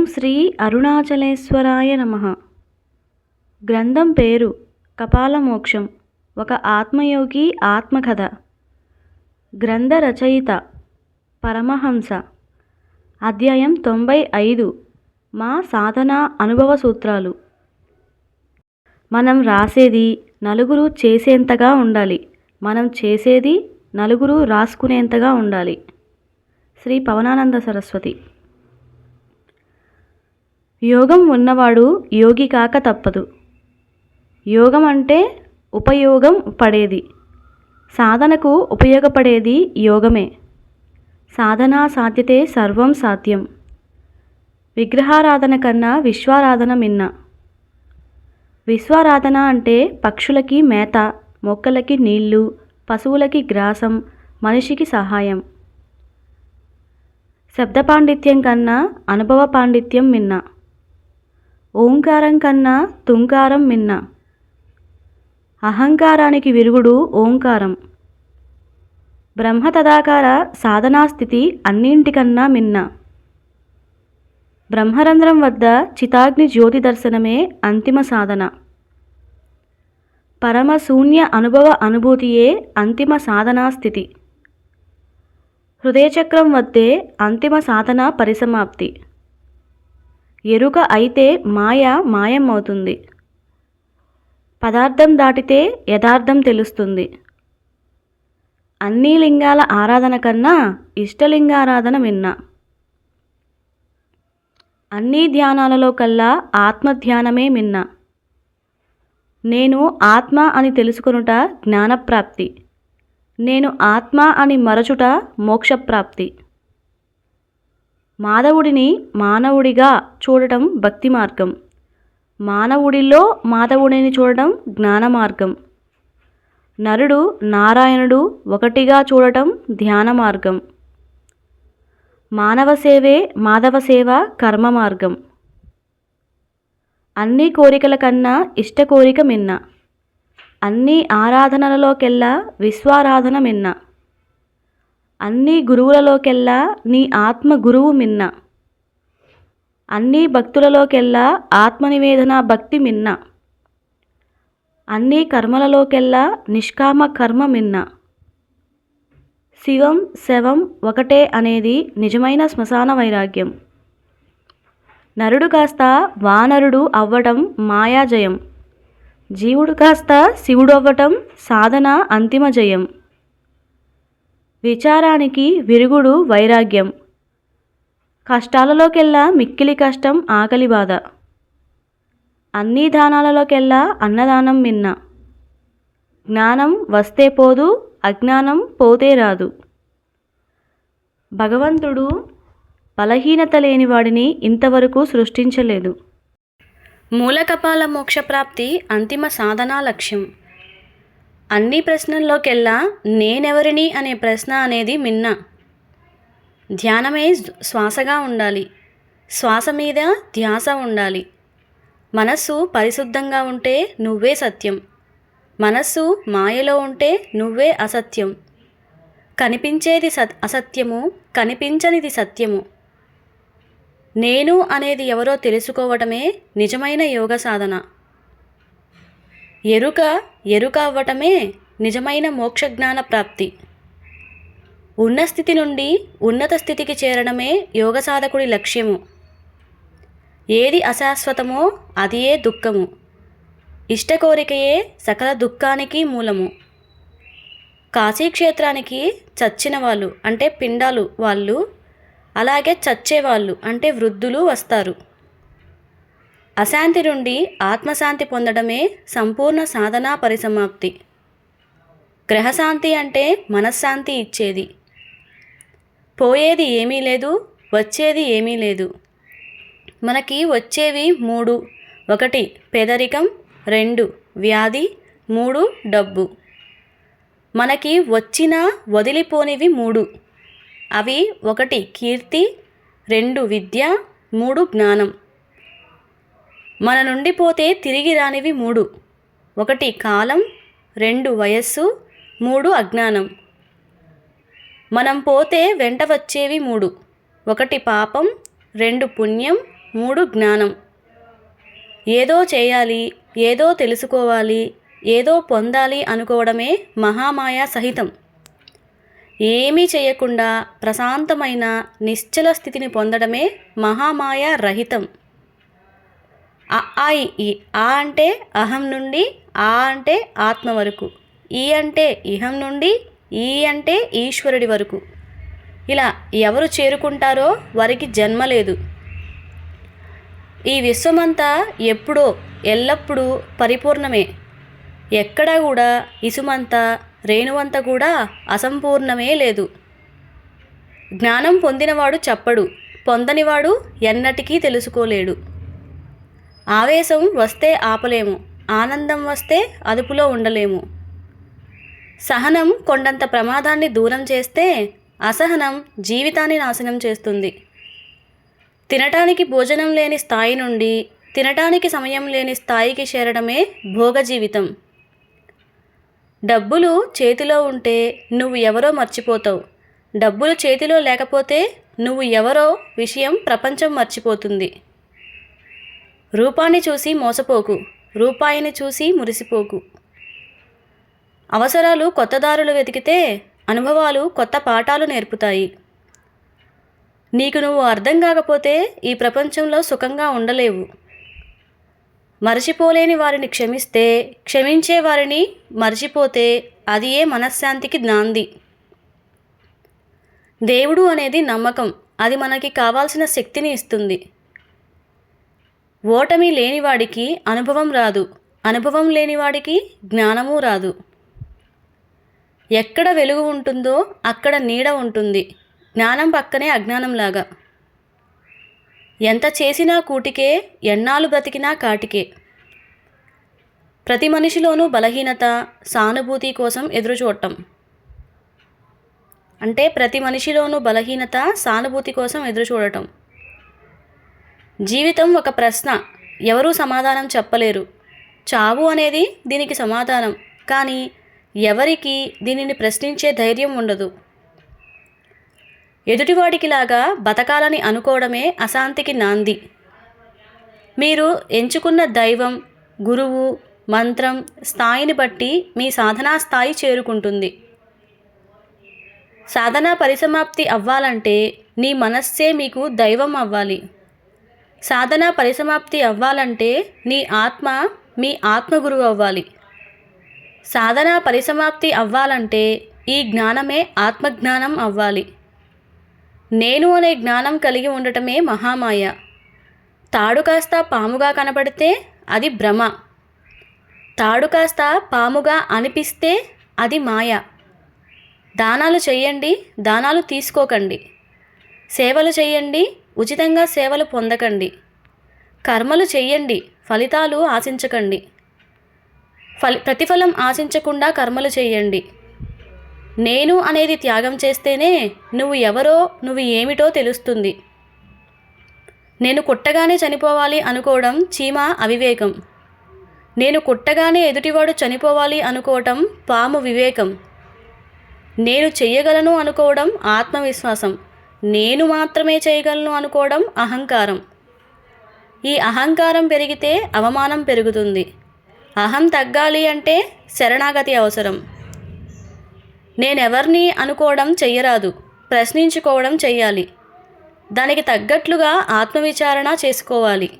ఓం శ్రీ అరుణాచలేశ్వరాయ నమ. గ్రంథం పేరు కపాలమోక్షం ఒక ఆత్మయోగి ఆత్మకథ. గ్రంథ రచయిత పరమహంస. అధ్యాయం తొంభై ఐదు మా సాధన అనుభవ సూత్రాలు. మనం రాసేది నలుగురు చేసేంతగా ఉండాలి. మనం చేసేది నలుగురు రాసుకునేంతగా ఉండాలి. శ్రీ పవనానంద సరస్వతి. యోగం ఉన్నవాడు యోగి కాక తప్పదు. యోగం అంటే ఉపయోగం పడేది. సాధనకు ఉపయోగపడేది యోగమే. సాధనా సాధ్యతే సర్వం సాధ్యం. విగ్రహారాధన కన్నా విశ్వారాధన మిన్న. విశ్వారాధన అంటే పక్షులకి మేత మొక్కలకి నీళ్ళు పశువులకి గ్రాసం మనిషికి సహాయం. శబ్ద పాండిత్యం కన్నా అనుభవ పాండిత్యం మిన్న. ఓంకారం కన్నా తుంకారం మిన్న. అహంకారానికి విరుగుడు ఓంకారం. బ్రహ్మ తదాకార సాధనా స్థితి అన్నింటికన్నా మిన్న. బ్రహ్మరంధ్రం వద్ద చితాగ్ని జ్యోతి దర్శనమే అంతిమ సాధన. పరమశూన్య అనుభవ అనుభూతియే అంతిమ సాధనా స్థితి హృదయచక్రం వద్దే అంతిమ సాధన పరిసమాప్తి. ఎరుక అయితే మాయ మాయమవుతుంది. పదార్థం దాటితే యథార్థం తెలుస్తుంది. అన్ని లింగాల ఆరాధన కన్నా ఇష్టలింగారాధన విన్నా. అన్ని ధ్యానాలలో కల్లా ఆత్మధ్యానమే మిన్న. నేను ఆత్మ అని తెలుసుకొనుట జ్ఞానప్రాప్తి. నేను ఆత్మ అని మరచుట మోక్షప్రాప్తి. మాధవుడిని మానవుడిగా చూడటం భక్తి మార్గం. మానవుడిలో మాధవుడిని చూడటం జ్ఞాన మార్గం. నరుడు నారాయణుడు ఒకటిగా చూడటం ధ్యాన మార్గం. మానవ సేవే మాధవ సేవ కర్మ మార్గం. అన్ని కోరికల కన్నా ఇష్ట కోరిక మిన్న. అన్ని ఆరాధనలలోకెల్లా విశ్వారాధన మిన్న. అన్ని గురువులలోకెల్లా నీ ఆత్మ గురువు మిన్న. అన్ని భక్తులలోకెల్లా ఆత్మనివేదన భక్తి మిన్న. అన్ని కర్మలలోకెల్లా నిష్కామ కర్మ మిన్న. శివం శవం ఒకటే అనేది నిజమైన శ్మశాన వైరాగ్యం. నరుడు కాస్త వానరుడు అవ్వటం మాయాజయం. జీవుడు కాస్త శివుడు అవ్వటం సాధన అంతిమ జయం. విచారానికి విరుగుడు వైరాగ్యం. కష్టాలలోకెల్లా మిక్కిలి కష్టం ఆకలి బాధ. అన్ని దానాలలోకెల్లా అన్నదానం మిన్న. జ్ఞానం వస్తే పోదు అజ్ఞానం పోతే రాదు. భగవంతుడు బలహీనత లేని వాడిని ఇంతవరకు సృష్టించలేదు. మూలకపాల మోక్షప్రాప్తి అంతిమ సాధనా లక్ష్యం. అన్ని ప్రశ్నల్లోకెల్లా నేనెవరిని అనే ప్రశ్న అనేది మిన్న. ధ్యానమే శ్వాసగా ఉండాలి. శ్వాస మీద ధ్యాస ఉండాలి. మనస్సు పరిశుద్ధంగా ఉంటే నువ్వే సత్యం. మనస్సు మాయలో ఉంటే నువ్వే అసత్యం. కనిపించేది సత్ అసత్యము కనిపించనిది సత్యము. నేను అనేది ఎవరో తెలుసుకోవటమే నిజమైన యోగ సాధన. ఎరుక ఎరుక అవ్వటమే నిజమైన మోక్షజ్ఞాన ప్రాప్తి. ఉన్న స్థితి నుండి ఉన్నత స్థితికి చేరడమే యోగ సాధకుడి లక్ష్యము. ఏది అశాశ్వతమో అదియే దుఃఖము. ఇష్ట కోరికయే సకల దుఃఖానికి మూలము. కాశీక్షేత్రానికి చచ్చిన వాళ్ళు అంటే పిండాలు వాళ్ళు అలాగే చచ్చేవాళ్ళు అంటే వృద్ధులు వస్తారు. అశాంతి నుండి ఆత్మశాంతి పొందడమే సంపూర్ణ సాధనా పరిసమాప్తి. గ్రహశాంతి అంటే మనశ్శాంతి ఇచ్చేది. పోయేది ఏమీ లేదు వచ్చేది ఏమీ లేదు. మనకి వచ్చేవి మూడు. ఒకటి పేదరికం రెండు వ్యాధి మూడు డబ్బు. మనకి వచ్చిన వదిలిపోనివి మూడు. అవి ఒకటి కీర్తి రెండు విద్య మూడు జ్ఞానం. మన నుండి పోతే తిరిగి రానివి మూడు. ఒకటి కాలం రెండు వయస్సు మూడు అజ్ఞానం. మనం పోతే వెంట వచ్చేవి మూడు. ఒకటి పాపం రెండు పుణ్యం మూడు జ్ఞానం. ఏదో చేయాలి ఏదో తెలుసుకోవాలి ఏదో పొందాలి అనుకోవడమే మహామాయ సహితం. ఏమీ చేయకుండా ప్రశాంతమైన నిశ్చల స్థితిని పొందడమే మహామాయ రహితం. అ ఆ ఈ. ఆ అంటే అహం నుండి ఆ అంటే ఆత్మ వరకు ఈ అంటే ఇహం నుండి ఈ అంటే ఈశ్వరుడి వరకు. ఇలా ఎవరు చేరుకుంటారో వారికి జన్మ లేదు. ఈ విశ్వమంతా ఎప్పుడో ఎల్లప్పుడూ పరిపూర్ణమే. ఎక్కడా కూడా ఇసుమంత రేణువంత కూడా అసంపూర్ణమే లేదు. జ్ఞానం పొందినవాడు చెప్పడు పొందనివాడు ఎన్నటికీ తెలుసుకోలేడు. ఆవేశం వస్తే ఆపలేము ఆనందం వస్తే అదుపులో ఉండలేము. సహనం కొండంత ప్రమాదాన్ని దూరం చేస్తే అసహనం జీవితాన్ని నాశనం చేస్తుంది. తినటానికి భోజనం లేని స్థాయి నుండి తినటానికి సమయం లేని స్థాయికి చేరడమే భోగ జీవితం డబ్బులు చేతిలో ఉంటే నువ్వు ఎవరో మర్చిపోతావు. డబ్బులు చేతిలో లేకపోతే నువ్వు ఎవరో విషయం ప్రపంచం మర్చిపోతుంది. రూపాన్ని చూసి మోసపోకు. రూపాయిని చూసి మురిసిపోకు. అవసరాలు కొత్త దారులు వెతికితే అనుభవాలు కొత్త పాఠాలు నేర్పుతాయి. నీకు నువ్వు అర్థం కాకపోతే ఈ ప్రపంచంలో సుఖంగా ఉండలేవు. మరచిపోలేని వారిని క్షమిస్తే క్షమించే వారిని మరచిపోతే అది ఏ మనశ్శాంతికి నాంది? దేవుడు అనేది నమ్మకం. అది మనకి కావాల్సిన శక్తిని ఇస్తుంది. ఓటమి లేనివాడికి అనుభవం రాదు. అనుభవం లేనివాడికి జ్ఞానము రాదు. ఎక్కడ వెలుగు ఉంటుందో అక్కడ నీడ ఉంటుంది. జ్ఞానం పక్కనే అజ్ఞానంలాగా. ఎంత చేసినా కూటికే ఎన్నాళ్ళు బ్రతికినా కాటికే. ప్రతి మనిషిలోనూ బలహీనత సానుభూతి కోసం ఎదురుచూడటం. అంటే ప్రతి మనిషిలోనూ బలహీనత సానుభూతి కోసం ఎదురుచూడటం. జీవితం ఒక ప్రశ్న. ఎవరూ సమాధానం చెప్పలేరు. చావు అనేది దీనికి సమాధానం. కానీ ఎవరికి దీనిని ప్రశ్నించే ధైర్యం ఉండదు. ఎదుటివాడికిలాగా బతకాలని అనుకోవడమే అశాంతికి నాంది. మీరు ఎంచుకున్న దైవం గురువు మంత్రం స్థాయిని బట్టి మీ సాధనా స్థాయి చేరుకుంటుంది. సాధనా పరిసమాప్తి అవ్వాలంటే నీ మనస్సే మీకు దైవం అవ్వాలి. సాధన పరిసమాప్తి అవ్వాలంటే నీ ఆత్మ మీ ఆత్మగురువు అవ్వాలి. సాధన పరిసమాప్తి అవ్వాలంటే ఈ జ్ఞానమే ఆత్మజ్ఞానం అవ్వాలి. నేను అనే జ్ఞానం కలిగి ఉండటమే మహామాయ. తాడు కాస్త పాముగా కనపడితే అది భ్రమ. తాడు కాస్త పాముగా అనిపిస్తే అది మాయ. దానాలు చేయండి దానాలు తీసుకోకండి. సేవలు చేయండి ఉచితంగా సేవలు పొందకండి. కర్మలు చెయ్యండి. ఫలితాలు ఆశించకండి. ఫలి ప్రతిఫలం ఆశించకుండా కర్మలు చేయండి నేను అనేది త్యాగం చేస్తేనే నువ్వు ఎవరో నువ్వు ఏమిటో తెలుస్తుంది. నేను కుట్టగానే చనిపోవాలి అనుకోవడం చీమ అవివేకం. నేను కుట్టగానే ఎదుటివాడు చనిపోవాలి అనుకోవటం పాము వివేకం. నేను చెయ్యగలను అనుకోవడం ఆత్మవిశ్వాసం. నేను మాత్రమే చేయగలను అనుకోవడం అహంకారం. ఈ అహంకారం పెరిగితే అవమానం పెరుగుతుంది. అహం తగ్గాలి అంటే శరణాగతి అవసరం. నేనెవర్ని అనుకోవడం చెయ్యరాదు. ప్రశ్నించుకోవడం చెయ్యాలి. దానికి తగ్గట్లుగా ఆత్మవిచారణ చేసుకోవాలి.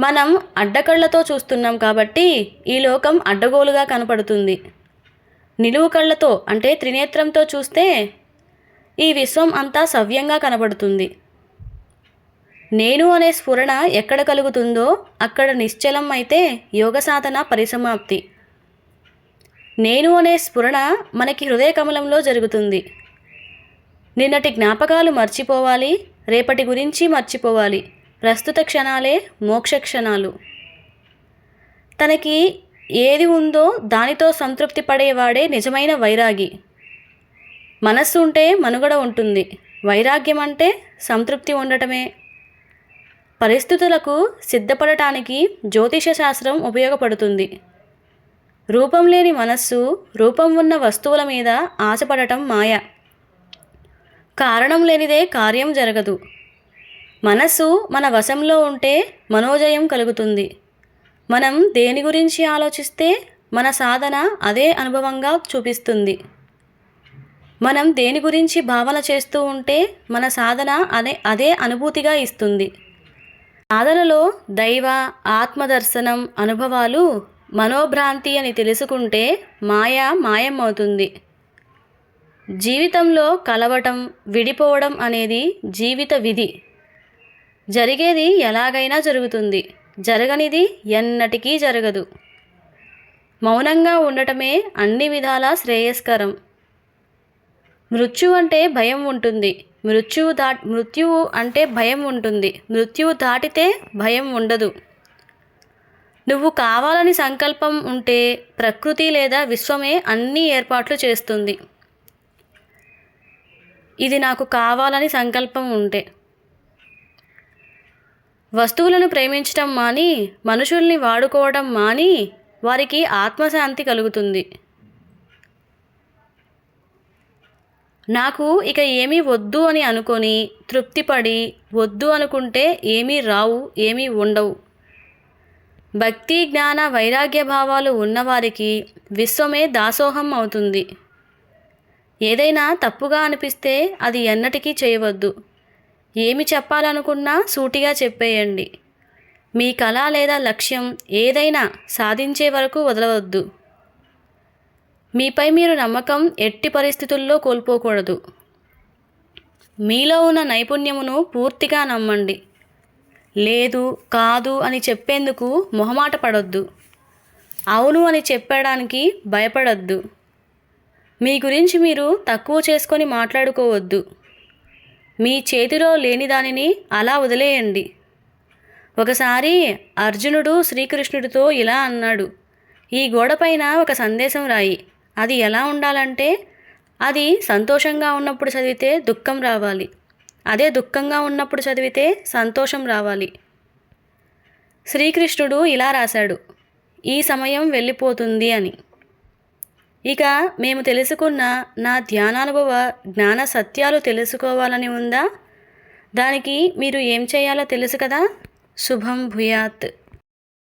మనం అడ్డకళ్ళతో చూస్తున్నాం కాబట్టి ఈ లోకం అడ్డగోలుగా కనపడుతుంది. నిలువు కళ్ళతో అంటే త్రినేత్రంతో చూస్తే ఈ విశ్వం అంతా సవ్యంగా కనబడుతుంది. నేను అనే స్ఫురణ ఎక్కడ కలుగుతుందో అక్కడ నిశ్చలం అయితే యోగ సాధన పరిసమాప్తి. నేను అనే స్ఫురణ మనకి హృదయ కమలంలో జరుగుతుంది. నిన్నటి జ్ఞాపకాలు మర్చిపోవాలి రేపటి గురించి మర్చిపోవాలి. ప్రస్తుత క్షణాలే మోక్ష క్షణాలు. తనకి ఏది ఉందో దానితో సంతృప్తి పడేవాడే నిజమైన వైరాగి. మనస్సు ఉంటే మనుగడ ఉంటుంది. వైరాగ్యం అంటే సంతృప్తి ఉండటమే. పరిస్థితులకు సిద్ధపడటానికి జ్యోతిష శాస్త్రం ఉపయోగపడుతుంది. రూపం లేని మనస్సు రూపం ఉన్న వస్తువుల మీద ఆశపడటం మాయ. కారణం లేనిదే కార్యం జరగదు. మనస్సు మన వశంలో ఉంటే మనోజయం కలుగుతుంది. మనం దేని గురించి ఆలోచిస్తే మన సాధన అదే అనుభవంగా చూపిస్తుంది. మనం దేని గురించి భావన చేస్తూ ఉంటే మన సాధన అదే అదే అనుభూతిగా ఇస్తుంది. సాధనలో దైవ ఆత్మదర్శనం అనుభవాలు మనోభ్రాంతి అని తెలుసుకుంటే మాయ మాయం అవుతుంది జీవితంలో కలవటం విడిపోవడం అనేది జీవిత విధి. జరిగేది ఎలాగైనా జరుగుతుంది. జరగనిది ఎన్నటికీ జరగదు. మౌనంగా ఉండటమే అన్ని విధాలా శ్రేయస్కరం. మృత్యు అంటే భయం ఉంటుంది. మృత్యువు దా మృత్యువు అంటే భయం ఉంటుంది. మృత్యువు దాటితే భయం ఉండదు. నువ్వు కావాలని సంకల్పం ఉంటే ప్రకృతి లేదా విశ్వమే అన్ని ఏర్పాట్లు చేస్తుంది. ఇది నాకు కావాలని సంకల్పం ఉంటే. వస్తువులను ప్రేమించటం మాని మనుషుల్ని వాడుకోవడం మాని వారికి ఆత్మశాంతి కలుగుతుంది. నాకు ఇక ఏమీ వద్దు అని అనుకొని తృప్తిపడి వద్దు అనుకుంటే ఏమీ రావు ఏమీ ఉండవు. భక్తి జ్ఞాన వైరాగ్య భావాలు ఉన్నవారికి విశ్వమే దాసోహం అవుతుంది. ఏదైనా తప్పుగా అనిపిస్తే అది ఎన్నటికీ చేయవద్దు. ఏమి చెప్పాలనుకున్నా సూటిగా చెప్పేయండి. మీ కళ లేదా లక్ష్యం ఏదైనా సాధించే వరకు వదలవద్దు. మీపై మీరు నమ్మకం ఎట్టి పరిస్థితుల్లో కోల్పోకూడదు. మీలో ఉన్న నైపుణ్యమును పూర్తిగా నమ్మండి. లేదు కాదు అని చెప్పేందుకు మొహమాట పడొద్దు. అవును అని చెప్పడానికి భయపడొద్దు. మీ గురించి మీరు తక్కువ చేసుకొని మాట్లాడుకోవద్దు. మీ చేతిలో లేని దానిని అలా వదిలేయండి. ఒకసారి అర్జునుడు శ్రీకృష్ణుడితో ఇలా అన్నాడు. ఈ గోడపైన ఒక సందేశం రాయి. అది ఎలా ఉండాలంటే అది సంతోషంగా ఉన్నప్పుడు చదివితే దుఃఖం రావాలి. అదే దుఃఖంగా ఉన్నప్పుడు చదివితే సంతోషం రావాలి. శ్రీకృష్ణుడు ఇలా రాశాడు ఈ సమయం వెళ్ళిపోతుంది అని. ఇక మేము తెలుసుకున్న నా ధ్యానానుభవ జ్ఞాన సత్యాలు తెలుసుకోవాలని ఉందా? దానికి మీరు ఏం చేయాలో తెలుసు కదా? శుభం భూయాత్.